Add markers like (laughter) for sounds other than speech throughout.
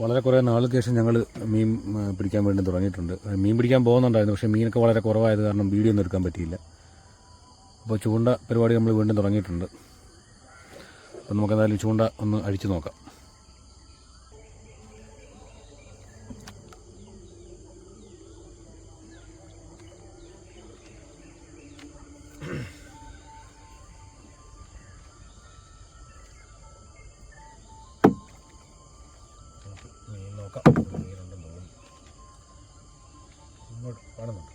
വളരെ കുറേ നാൾക്ക് ശേഷം ഞങ്ങൾ മീൻ പിടിക്കാൻ വേണ്ടി തുടങ്ങിയിട്ടുണ്ട്. മീൻ പിടിക്കാൻ പോകുന്നുണ്ടായിരുന്നു. പക്ഷേ മീനൊക്കെ വളരെ കുറവായത് കാരണം വീഡിയോ ഒന്നും എടുക്കാൻ പറ്റിയില്ല. അപ്പോൾ ചൂണ്ട പരിപാടി നമ്മൾ വീണ്ടും തുടങ്ങിയിട്ടുണ്ട്. അപ്പോൾ നമുക്കെന്തായാലും ചൂണ്ട ഒന്ന് അഴിച്ചു നോക്കാം. കാണുന്നുണ്ട്.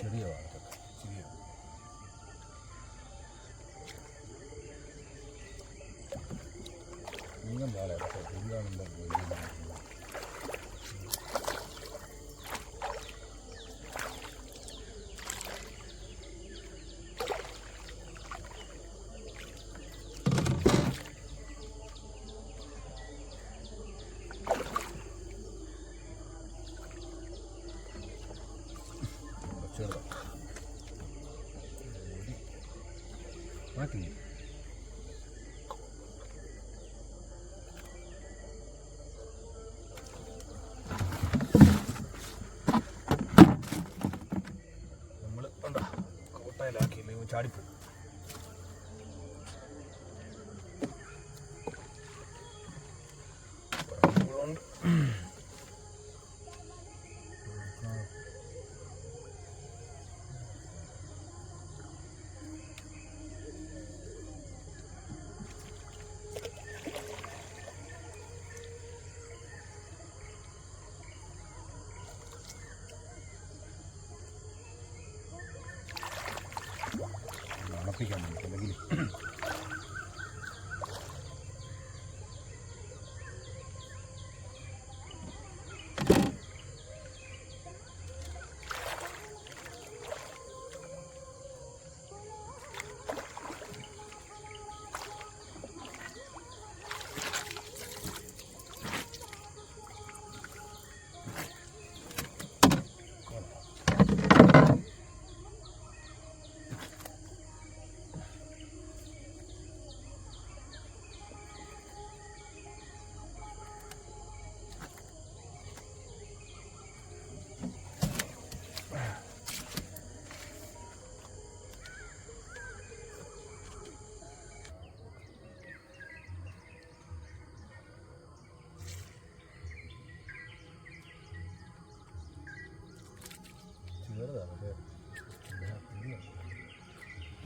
ചെറിയ വാർത്ത. ചെറിയ മീനും പാല പുതിയാണെന്തോ മാറ്റി നമ്മൾ എന്താ കോട്ടയിലാക്കിയില്ല ഇവൻ Mm-hmm. (clears throat)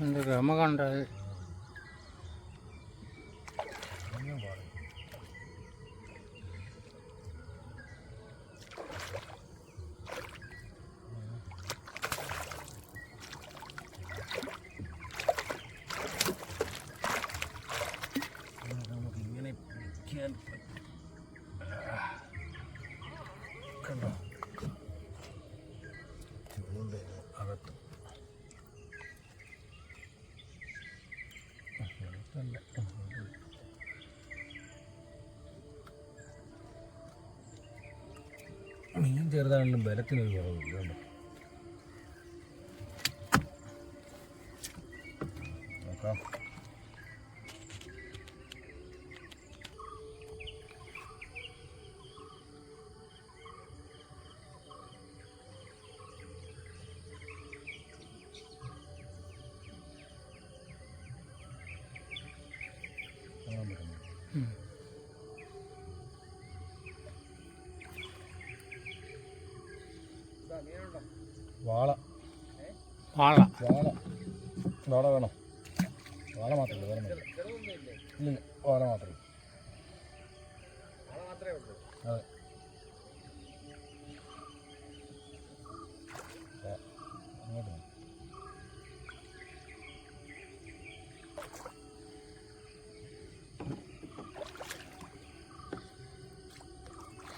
இந்த ரமகாண்டாது Come on. മീൻ ചെറുതാണെങ്കിലും ബലത്തിനൊരു കുറവില്ല നോക്കാം. വാള. വാള. വാള. വാള വേണോ? വാള മാത്രമേ വേറെ. ഇല്ല. വാള മാത്രമേ അതെ.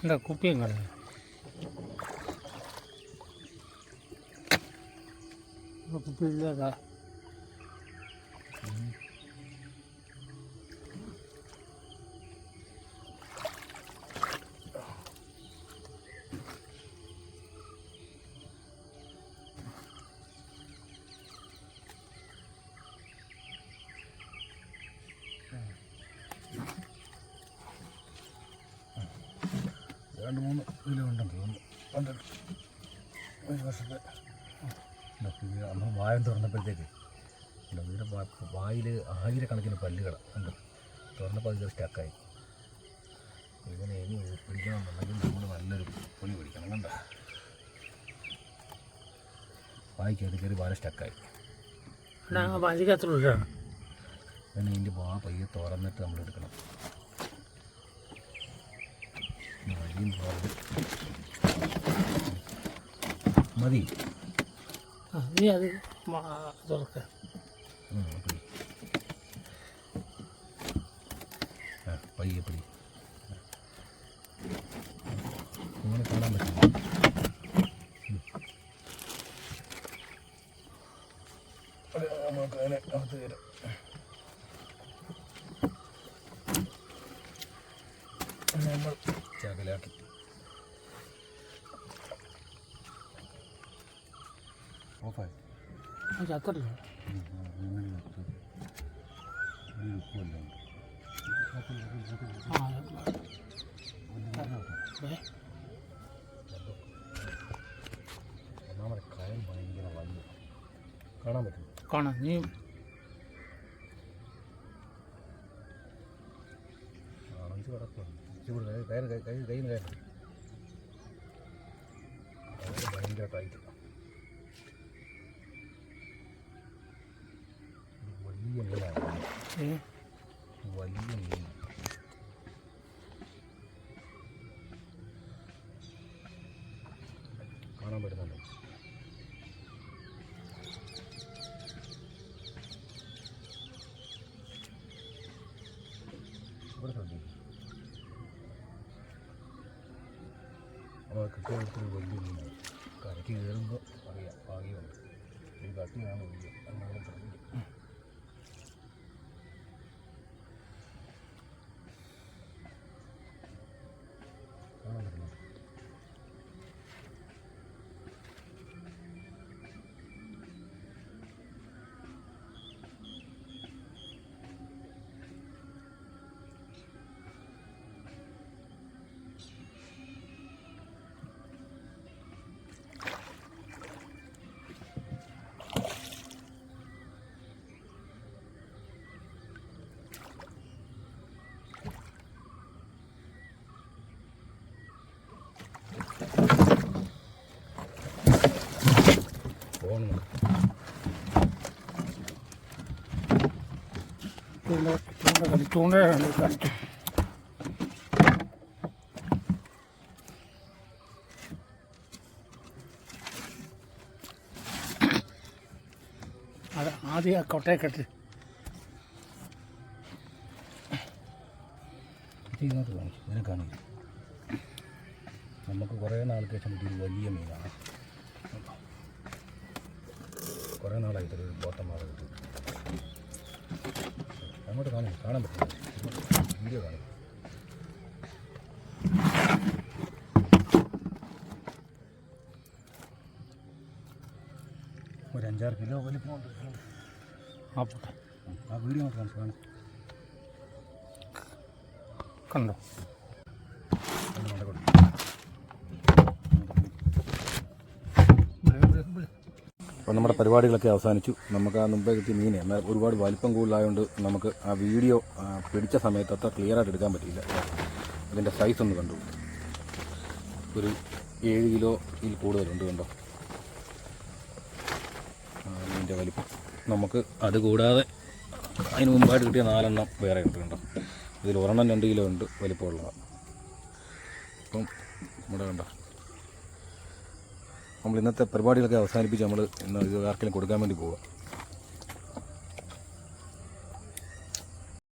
നോക്ക്. പിള്ളേരാ. രണ്ട് മൂന്ന് കിലോ ഉണ്ടെന്ന് തോന്നുന്നു പന്ത്രണ്ട് ഒരു വർഷത്തെ നമ്മൾ വായം തുറന്നപ്പോഴത്തേക്ക് ഇതിന്റെ വായിൽ ആയിരക്കണക്കിന് പല്ലുകൾ ഉണ്ട് തുറന്നപ്പോൾ അത് സ്റ്റക്കായി ഇതിനെ ഇനി പിടിക്കണമെന്നുണ്ടെങ്കിൽ നമ്മൾ നല്ലൊരു പുളി പിടിക്കണം കണ്ടോ? വായിക്കകത്ത് കയറി വാല സ്റ്റക്കായി അങ്ങനെ പിന്നെ ഇതിന്റെ വാ പയ്യെ തുറന്നിട്ട് നമ്മൾ എടുക്കണം. മതി. നീ അത് തുറക്ക. പയ്യെ കാണാൻ പറ്റില്ല. നമുക്ക് അതിനെ അകത്ത് കയറാം. നമ്മൾ ചകലാക്കി ഓഫായി അത് ചത്തല്ലോ കാണാൻ പറ്റും കാണാം നീ ആറഞ്ച് കിടക്കും ചൂട് കയറി കയറി കൈ കയ്യിൽ നിന്ന് കയറി കയറ് ഭയങ്കര ടൈറ്റ് വലിയ മീനാണ് ഏ? വലിയ മീൻ കാണാൻ പറ്റുന്നുണ്ട് ഇവിടെ ശ്രദ്ധിക്കും അപ്പോൾ കിട്ടിയ വലിയ മീനാണ് കരയ്ക്ക് കയറുമ്പോൾ അറിയാം ഭാഗ്യമുണ്ട് ഒരു കട്ടിയാണ് വലിയ എന്നാലും ശ്രദ്ധിക്കും ചൂണ്ടയാണ് കഷ്ടം അത് ആദ്യം ആ കൊട്ടയക്കെട്ട് ഇതിനകത്ത് കാണിച്ചു ഇതിനെ കാണിക്കും നമുക്ക് കുറേ നാൾക്ക് ശേഷം കിട്ടിയൊരു വലിയ മീനാണ്. കുറേ നാളായി ഇതൊരു ബോട്ടം മാറി കിട്ടി. അങ്ങോട്ട് കാണില്ല കാണാൻ പറ്റില്ല. വീഡിയോ കാണും. ഒരു അഞ്ചാറ് കിലോ വലിപ്പമുണ്ട്. ആ പോട്ടെ ആ വീഡിയോ മാത്രം കാണിച്ചു കണ്ടോ ഒന്ന് മണ്ട കൊടുക്കും ഇവിടെ, ഇവിടെ, ഇവിടെ. നമ്മുടെ പരിപാടികളൊക്കെ അവസാനിച്ചു. നമുക്ക് ആ മുമ്പേ കിട്ടിയ മീനെ എന്നാൽ ഒരുപാട് വലിപ്പം കൂടുതലായതുകൊണ്ട് നമുക്ക് ആ വീഡിയോ പിടിച്ച സമയത്ത് അത്ര ക്ലിയർ ആയിട്ട് എടുക്കാൻ പറ്റിയില്ല. അതിന്റെ സൈസ് ഒന്ന് കണ്ടു. ഒരു ഏഴ് കിലോയിൽ കൂടുതലുണ്ട് കണ്ടോ? അതിന്റെ വലിപ്പം. നമുക്ക് അത് കൂടാതെ അതിന് മുമ്പായിട്ട് കിട്ടിയ നാലെണ്ണം വേറെ ഉണ്ട് കണ്ടോ? ഇതിൽ ഒരെണ്ണം രണ്ട് കിലോ ഉണ്ട് വലിപ്പമുള്ളതാണ്. അപ്പം നമ്മുടെ കണ്ടോ? നമ്മൾ ഇന്നത്തെ പരിപാടികളൊക്കെ അവസാനിപ്പിച്ച് നമ്മൾ ഇന്ന് ഇത് ആർക്കെങ്കിലും കൊടുക്കാൻ വേണ്ടി പോവുക